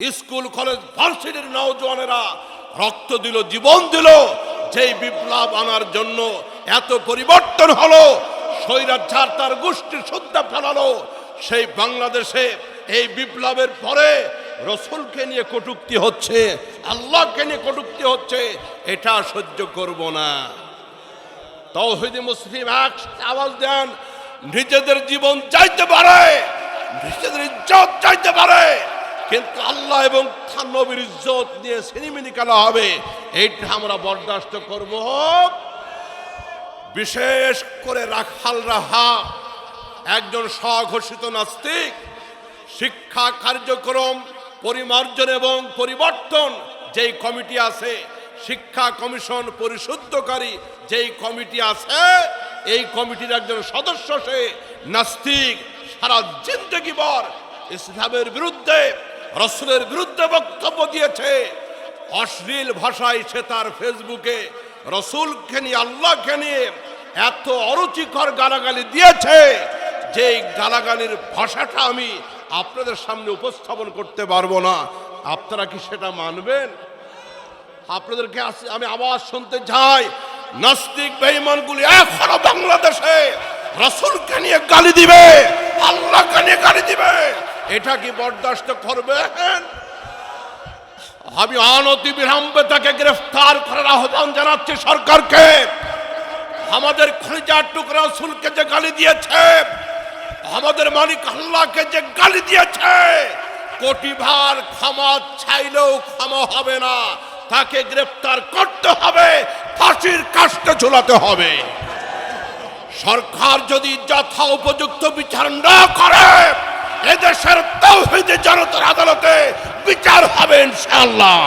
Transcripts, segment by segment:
School, college, ভার্সিটির নওজওয়ানেরা রক্ত দিল, জীবন দিল। যেই বিপ্লব আনার জন্য এত পরিবর্তন হলো, স্বৈরাচার তার গোষ্ঠী শুদ্ধা ফেলালো, সেই বাংলাদেশে এই বিপ্লবের পরে রসুলকে নিয়ে কটুক্তি হচ্ছে, আল্লাহকে নিয়ে কটুক্তি হচ্ছে, এটা সহ্য করব না। তৌহিদি মুসলিম এক আওয়াজ দেন, নিজেদের জীবন চাইতে পারে, নিজেদের ইজ্জত চাইতে পারে। কিন্তু আল্লাহ এবং নবীর ইজ্জত নিয়ে সিনেমিনি খেলা হবে? এইটা আমরা বরদাস্ত করব। বিশেষ করে রাখাল রাহা, একজন স্বঘোষিত নাস্তিক, শিক্ষা কার্যক্রম, পরিমার্জন এবং পরিবর্তন যেই কমিটি আছে, শিক্ষা কমিশন পরিশুদ্ধকারী যেই কমিটি আছে, এই কমিটির একজন সদস্য সে নাস্তিক, সারা জিন্দগি বর ইসলামের বিরুদ্ধে রসুলের বিরুদ্ধে বক্তব্য দিয়েছে। অশ্লীল ভাষায় সে তার ফেসবুকে রসুলকে নিয়ে, আল্লাহকে নিয়ে এত অরুচিকর গালাগালি দিয়েছে যে গালাগালির ভাষাটা আমি আপনাদের সামনে উপস্থাপন করতে পারব না। আপনারা কি সেটা মানবেন? আপনাদেরকে আমি আওয়াজ শুনতে চাই। নাস্তিক বেঈমানগুলি এখনও বাংলাদেশে রসুলকে নিয়ে গালি দিবে, আল্লাহকে নিয়ে গালি দিবে। এটা কি বরদাস্ত করবেন আমি অনতি বিলম্বে তাকে গ্রেফতার করার আহ্বান জানাচ্ছি সরকারকে। আমাদের খরিজার টুকরা রসুলকে যে গালি দিয়েছে, আমাদের মালিক আল্লাহকে যে গালি দিয়েছে কোটি ভার ক্ষমা চাইলেও ক্ষমা হবে না। তাকে গ্রেফতার করতে হবে, ফাঁসির কাষ্টে ঝুলাতে হবে। সরকার যদি যথা উপযুক্ত বিচার না করে এদেশের তৌহিদে জনতার আদালতে বিচার হবে ইনশাআল্লাহ।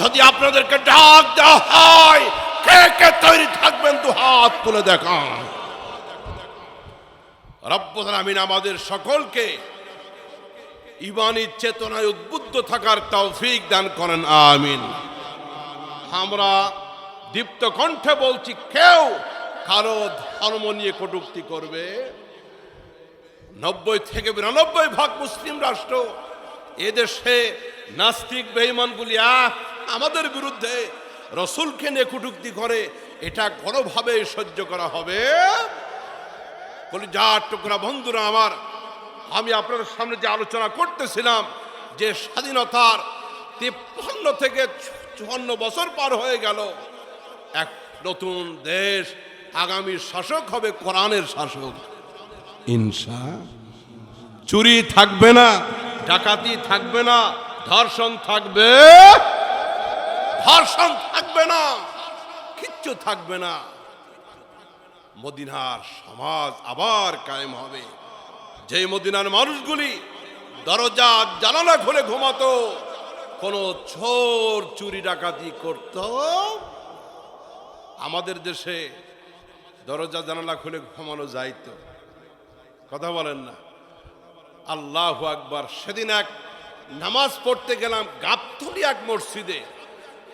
যদি আপনাদেরকে ডাক দেওয়া হয়, কে কে তৈরি থাকবেন দু হাত তুলে দেখান। রব্বুল আমিন আমাদের সকলকে ইমানি চেতনায় উদ্বুদ্ধ থাকার তৌফিক দান করেন, আমিন। আমরা দীপ্ত কণ্ঠে বলছি, কেউ কারও ধর্ম নিয়ে কটুক্তি করবে? নব্বই থেকে বিরানব্বই ভাগ মুসলিম রাষ্ট্র। এদেশে নাস্তিক বেঈমানগুলি আহ, আমাদের বিরুদ্ধে রসুলকে নিয়ে কটুক্তি করে এটা কোনোভাবে সহ্য করা হবে। যা টুকরা বন্ধুরা আমার আমি আপনাদের সামনে যে আলোচনা করতেছিলাম যে স্বাধীনতার তিপ্পান্ন থেকে চুয়ান্ন বছর পার হয়ে গেল এক নতুন দেশ আগামী শাসক হবে কোরআনের শাসক। ইনসা। চুরি থাকবে না, ডাকাতি থাকবে না, ধর্ষণ থাকবে ধর্ষণ থাকবে না, কিচ্ছু থাকবে না। মদিনার সমাজ আবার কায়েম হবে। যে মদিনার মানুষগুলি দরজা জানালা খুলে ঘুমাতো, কোনো চোর চুরি ডাকাতি করত। আমাদের দেশে দরজা জানালা খুলে ঘুমানো যাইতো। কথা বলেন না। আল্লাহ আকবার। সেদিন এক নামাজ পড়তে গেলাম গাবতলি এক মসজিদে।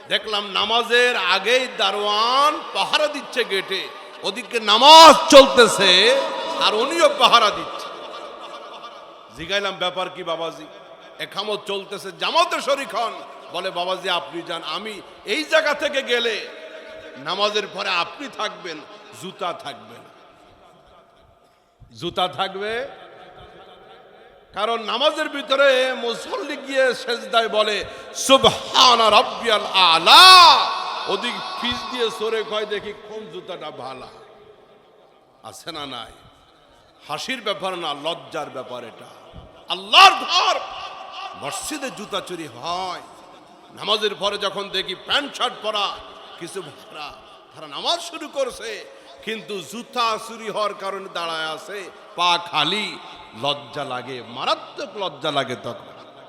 দেখলাম নামাজের আগেই দারোয়ান পাহারা দিচ্ছে গেটে। ওদিকে নামাজ চলতেছে, আর উনিও পাহারা দিচ্ছে। জিগাইলাম, ব্যাপার কি বাবাজি? এখামত চলতেছে জামাতে শরিক হন। বলে, বাবাজি, আপনি যান, আমি এই জায়গা থেকে গেলে নামাজের পরে আপনি থাকবেন, জুতা থাকবে না। জুতা থাকবে। কারণ নামাজের ভিতরে মুসল্লি গিয়ে সেজদায় বলে, সুবহানা আলা। ওদিক ফিস দিয়ে সরে কয়, দেখি কোন জুতাটা ভালা। আছে না নাই? হাসির ব্যাপার না, লজ্জার ব্যাপার এটা। আল্লাহর ঘর। মসজিদে জুতা চুরি হয়। নামাজের পরে যখন দেখি প্যান্ট শার্ট পরা, কিছু ভাড়া। তারা নামাজ শুরু করছে। কিন্তু জুতা চুরি হওয়ার কারণে দাঁড়ায় আছে, পা খালি, লজ্জা লাগে, মারাত্মক লজ্জা লাগে তখন।